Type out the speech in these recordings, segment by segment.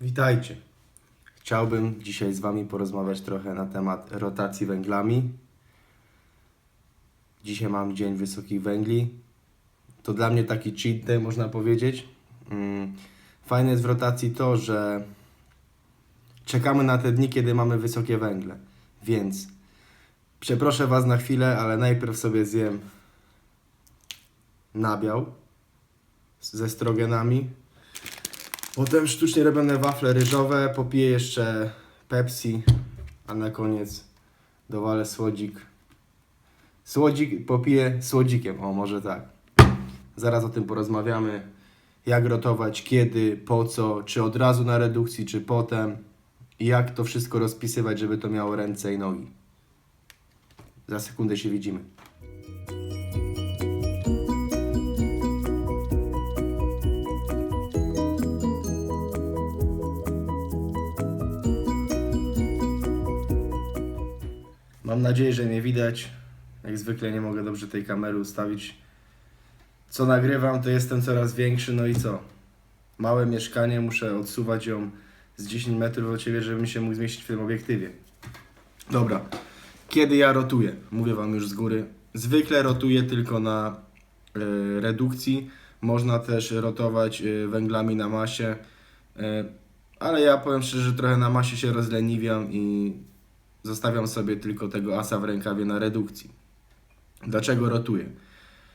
Witajcie. Chciałbym dzisiaj z Wami porozmawiać trochę na temat rotacji węglami. Dzisiaj mam Dzień Wysokich Węgli. To dla mnie taki cheat day, można powiedzieć. Mm, Fajne jest w rotacji to, że czekamy na te dni, kiedy mamy wysokie węgle. Więc przeproszę Was na chwilę, ale najpierw sobie zjem nabiał ze strogenami. Potem sztucznie robione wafle ryżowe, popiję jeszcze Pepsi, a na koniec dowalę słodzik. Słodzik popiję słodzikiem, o może tak. Zaraz o tym porozmawiamy. Jak rotować, kiedy, po co, czy od razu na redukcji, czy potem. I jak to wszystko rozpisywać, żeby to miało ręce i nogi. Za sekundę się widzimy. Mam nadzieję, że mnie widać. Jak zwykle nie mogę dobrze tej kamery ustawić. Co nagrywam, to jestem coraz większy, no i co? Małe mieszkanie, muszę odsuwać ją z 10 metrów od ciebie, żebym się mógł zmieścić w tym obiektywie. Dobra. Kiedy ja rotuję? Mówię Wam już z góry. Zwykle rotuję tylko na e, redukcji. Można też rotować e, węglami na masie. E, ale ja powiem szczerze, że trochę na masie się rozleniwiam i zostawiam sobie tylko tego asa w rękawie na redukcji. Dlaczego rotuję?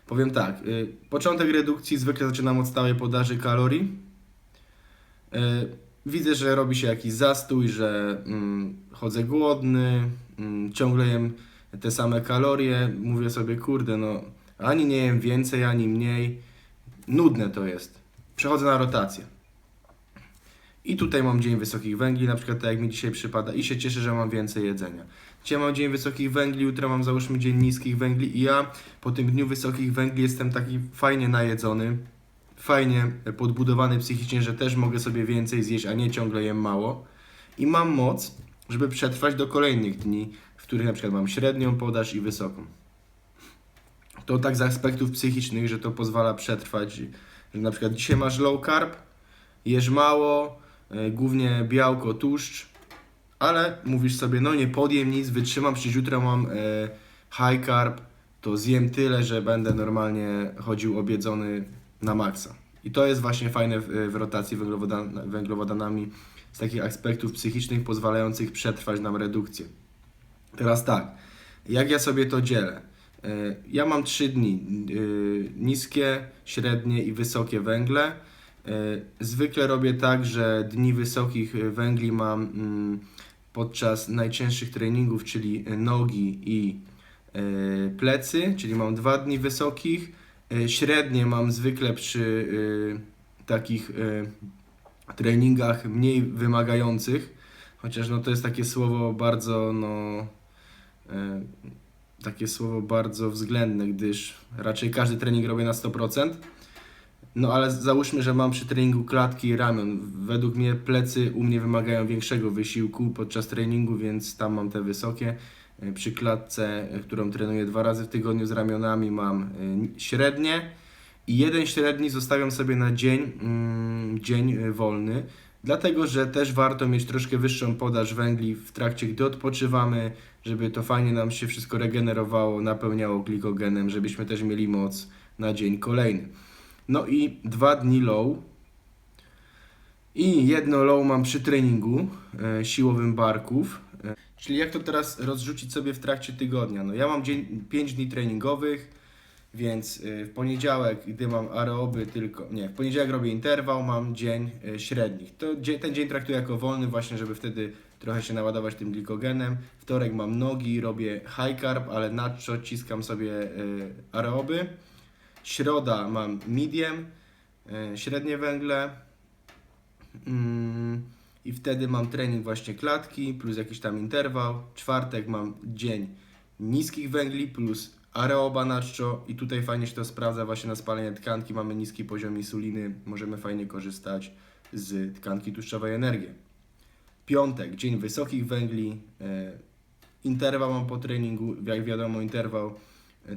Powiem tak, y, początek redukcji zwykle zaczynam od stałej podaży kalorii. Y, widzę, że robi się jakiś zastój, że mm, chodzę głodny, mm, ciągle jem te same kalorie. Mówię sobie, kurde, no ani nie jem więcej, ani mniej. Nudne to jest. Przechodzę na rotację. I tutaj mam dzień wysokich węgli, na przykład tak jak mi dzisiaj przypada i się cieszę, że mam więcej jedzenia. Dzisiaj mam dzień wysokich węgli, jutro mam załóżmy dzień niskich węgli i ja po tym dniu wysokich węgli jestem taki fajnie najedzony, fajnie podbudowany psychicznie, że też mogę sobie więcej zjeść, a nie ciągle jem mało. I mam moc, żeby przetrwać do kolejnych dni, w których na przykład mam średnią podaż i wysoką. To tak z aspektów psychicznych, że to pozwala przetrwać, że na przykład dzisiaj masz low carb, jesz mało, głównie białko, tłuszcz, ale mówisz sobie, no nie podjem nic, wytrzymam, przecież jutro mam e, high carb, to zjem tyle, że będę normalnie chodził obiedzony na maksa. I to jest właśnie fajne w, rotacji węglowodan, węglowodanami z takich aspektów psychicznych pozwalających przetrwać nam redukcję. Teraz tak, jak ja sobie to dzielę? E, Ja mam trzy dni, e, niskie, średnie i wysokie węgle. E, Zwykle robię tak, że dni wysokich e, węgli mam mm, podczas najcięższych treningów, czyli nogi i e, plecy, czyli mam dwa dni wysokich. E, Średnie mam zwykle przy e, takich e, treningach mniej wymagających, chociaż no to jest takie słowo bardzo no e, takie słowo bardzo względne, gdyż raczej każdy trening robię na 100%. No ale załóżmy, że mam przy treningu klatki i ramion. Według mnie plecy u mnie wymagają większego wysiłku podczas treningu, więc tam mam te wysokie. E, Przy klatce, e, którą trenuję dwa razy w tygodniu z ramionami, mam e, średnie. I jeden średni zostawiam sobie na dzień, mm, dzień wolny, dlatego że też warto mieć troszkę wyższą podaż węgli w trakcie, gdy odpoczywamy, żeby to fajnie nam się wszystko regenerowało, napełniało glikogenem, żebyśmy też mieli moc na dzień kolejny. No i dwa dni low. I jedno low mam przy treningu e, siłowym barków. E, czyli jak to teraz rozrzucić sobie w trakcie tygodnia? No ja mam dzień, 5 dni treningowych, więc e, w poniedziałek, gdy mam aeroby tylko, nie, w poniedziałek robię interwał, mam dzień średnich. To ten dzień traktuję jako wolny właśnie, żeby wtedy trochę się naładować tym glikogenem. Wtorek mam nogi, robię high carb, ale nacho ciskam sobie aeroby. Środa mam medium, e, średnie węgle. Mm, I wtedy mam trening właśnie klatki plus jakiś tam interwał. Czwartek mam dzień niskich węgli plus aeroba naczczo i tutaj fajnie się to sprawdza właśnie na spalenie tkanki. Mamy niski poziom insuliny, możemy fajnie korzystać z tkanki tłuszczowej energii. Piątek, dzień wysokich węgli. E, interwał mam po treningu, jak wiadomo interwał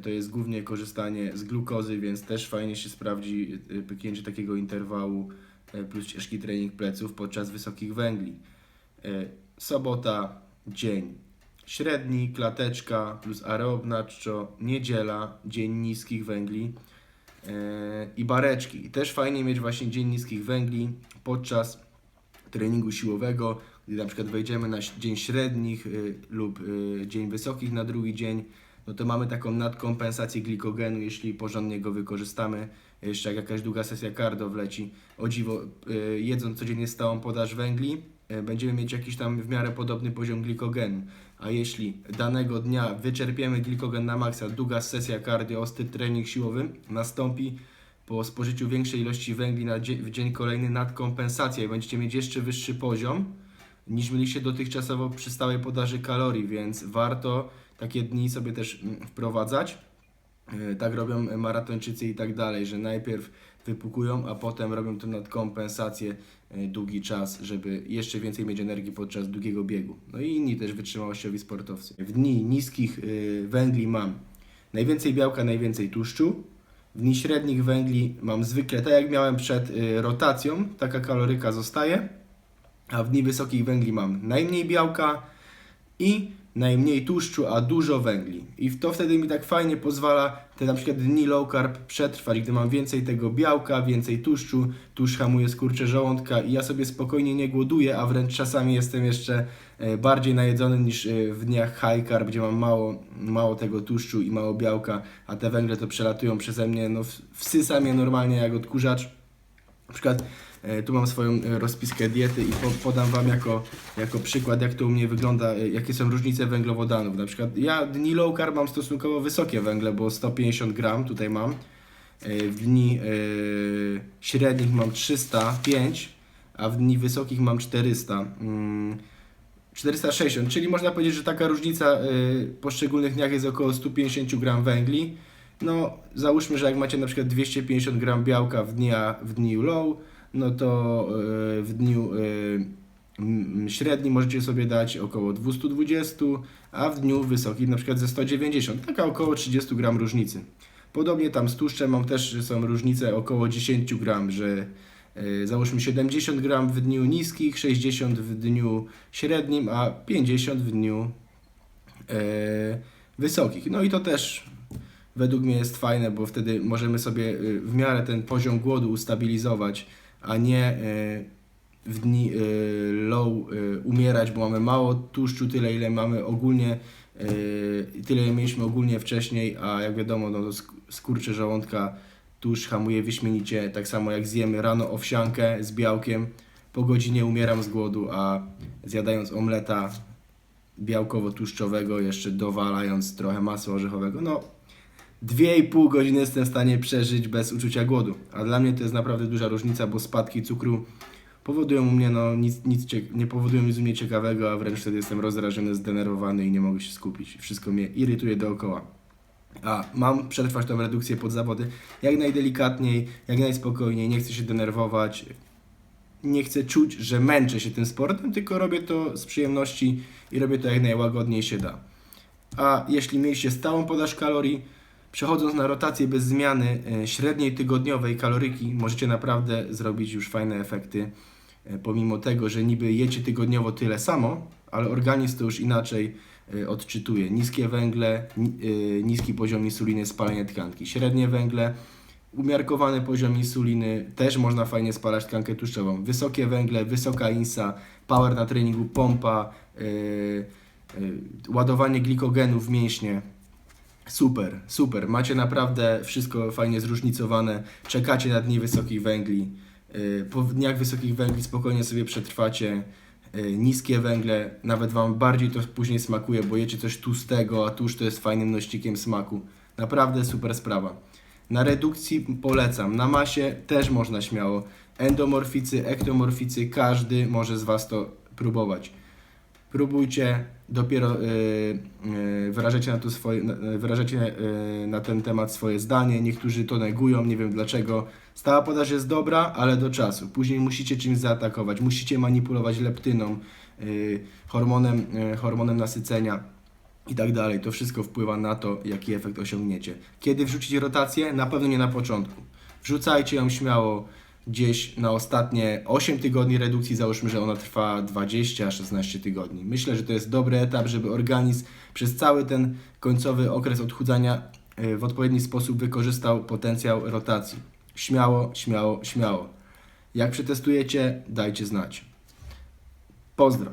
to jest głównie korzystanie z glukozy, więc też fajnie się sprawdzi e, pyknięcie takiego interwału e, plus ciężki trening pleców podczas wysokich węgli. E, Sobota, dzień średni, klateczka plus aerobna czczo, niedziela, dzień niskich węgli i bareczki. I też fajnie mieć właśnie dzień niskich węgli podczas treningu siłowego, gdy na przykład wejdziemy na dzień średnich lub dzień wysokich na drugi dzień, no to mamy taką nadkompensację glikogenu, jeśli porządnie go wykorzystamy. Jeszcze jak jakaś długa sesja cardio wleci. O dziwo, y, jedząc codziennie stałą podaż węgli, y, będziemy mieć jakiś tam w miarę podobny poziom glikogenu. A jeśli danego dnia wyczerpiemy glikogen na maksa, długa sesja cardio, ostry trening siłowy, nastąpi po spożyciu większej ilości węgli na w dzień kolejny nadkompensacja i będziecie mieć jeszcze wyższy poziom niż mieliście dotychczasowo przy stałej podaży kalorii, więc warto takie dni sobie też mm, wprowadzać. Yy, Tak robią maratończycy i tak dalej, że najpierw wypukują, a potem robią to nadkompensację yy, długi czas, żeby jeszcze więcej mieć energii podczas długiego biegu. No i inni też wytrzymałościowi sportowcy. W dni niskich yy, węgli mam najwięcej białka, najwięcej tłuszczu. W dni średnich węgli mam zwykle, tak jak miałem przed rotacją, taka kaloryka zostaje, a w dni wysokich węgli mam najmniej białka i najmniej tłuszczu, a dużo węgli. I to wtedy mi tak fajnie pozwala te na przykład dni low carb przetrwać, gdy mam więcej tego białka, więcej tłuszczu, tłuszcz hamuje skurcze żołądka i ja sobie spokojnie nie głoduję, a wręcz czasami jestem jeszcze e, bardziej najedzony niż e, w dniach high carb, gdzie mam mało, mało tego tłuszczu i mało białka, a te węgle to przelatują przeze mnie, no wsysam je normalnie jak odkurzacz. Na przykład tu mam swoją e, rozpiskę diety i po, podam Wam jako, jako przykład, jak to u mnie wygląda, e, jakie są różnice węglowodanów. Na przykład ja dni low carb mam stosunkowo wysokie węgle, bo 150 gram tutaj mam. E, W dni e, średnich mam 305, a w dni wysokich mam 400. Mm, 460, czyli można powiedzieć, że taka różnica y, w poszczególnych dniach jest około 150 gram węgli. No, załóżmy, że jak macie na przykład 250 gram białka w, dnia, w dniu low, no to y, w dniu mm, średnim możecie sobie dać około 220, a w dniu wysokim na przykład ze 190, taka około 30 gram różnicy. Podobnie tam z tłuszczem mam też są różnice około 10 gram, że y, załóżmy 70 gram w dniu niskich, 60 w dniu średnim, a 50 w dniu e, wysokich. No i to też według mnie jest fajne, bo wtedy możemy sobie w miarę ten poziom głodu ustabilizować, a nie e, w dni y, low y, umierać, bo mamy mało tłuszczu, tyle ile mamy ogólnie, tyle ile mieliśmy ogólnie wcześniej, a jak wiadomo, no, skurcze żołądka tłuszcz hamuje wyśmienicie, tak samo jak zjemy rano owsiankę z białkiem, po godzinie umieram z głodu, a zjadając omleta białkowo-tłuszczowego, jeszcze dowalając trochę masła orzechowego, no 2,5 godziny jestem w stanie przeżyć bez uczucia głodu. A dla mnie to jest naprawdę duża różnica, bo spadki cukru powodują u mnie, no nic, nic nie powodują nic u mnie ciekawego, a wręcz wtedy jestem rozdrażony, zdenerwowany i nie mogę się skupić. Wszystko mnie irytuje dookoła. A mam przetrwać tą redukcję pod zawody jak najdelikatniej, jak najspokojniej, nie chcę się denerwować, nie chcę czuć, że męczę się tym sportem, tylko robię to z przyjemności i robię to jak najłagodniej się da. A jeśli mieliście stałą podaż kalorii, przechodząc na rotację bez zmiany e, średniej tygodniowej kaloryki, możecie naprawdę zrobić już fajne efekty. E, Pomimo tego, że niby jecie tygodniowo tyle samo, ale organizm to już inaczej e, odczytuje. Niskie węgle, ni- niski poziom insuliny, spalanie tkanki. Średnie węgle, umiarkowany poziom insuliny, też można fajnie spalać tkankę tłuszczową. Wysokie węgle, wysoka insa, power na treningu, pompa, ładowanie glikogenu w mięśnie. Super, super. Macie naprawdę wszystko fajnie zróżnicowane. Czekacie na dni wysokich węgli. Yy, Po dniach wysokich węgli spokojnie sobie przetrwacie. Yy, Niskie węgle, nawet Wam bardziej to później smakuje, bo jecie coś tłustego, a tłuszcz to jest fajnym nośnikiem smaku. Naprawdę super sprawa. Na redukcji polecam. Na masie też można śmiało. Endomorficy, ektomorficy, każdy może z Was to próbować. Próbujcie, dopiero y, y, wyrażacie, na to swoje, na- wyrażacie na ten temat swoje zdanie. Niektórzy to negują, nie wiem dlaczego. Stała podaż jest dobra, ale do czasu. Później musicie czymś zaatakować, musicie manipulować leptyną, hormonem, hormonem nasycenia i tak dalej. To wszystko wpływa na to, jaki efekt osiągniecie. Kiedy wrzucicie rotację? Na pewno nie na początku. Wrzucajcie ją śmiało gdzieś na ostatnie 8 tygodni redukcji, załóżmy, że ona trwa 20-16 tygodni. Myślę, że to jest dobry etap, żeby organizm przez cały ten końcowy okres odchudzania y, w odpowiedni sposób wykorzystał potencjał rotacji. Śmiało, śmiało, śmiało. Jak przetestujecie, dajcie znać. Pozdro.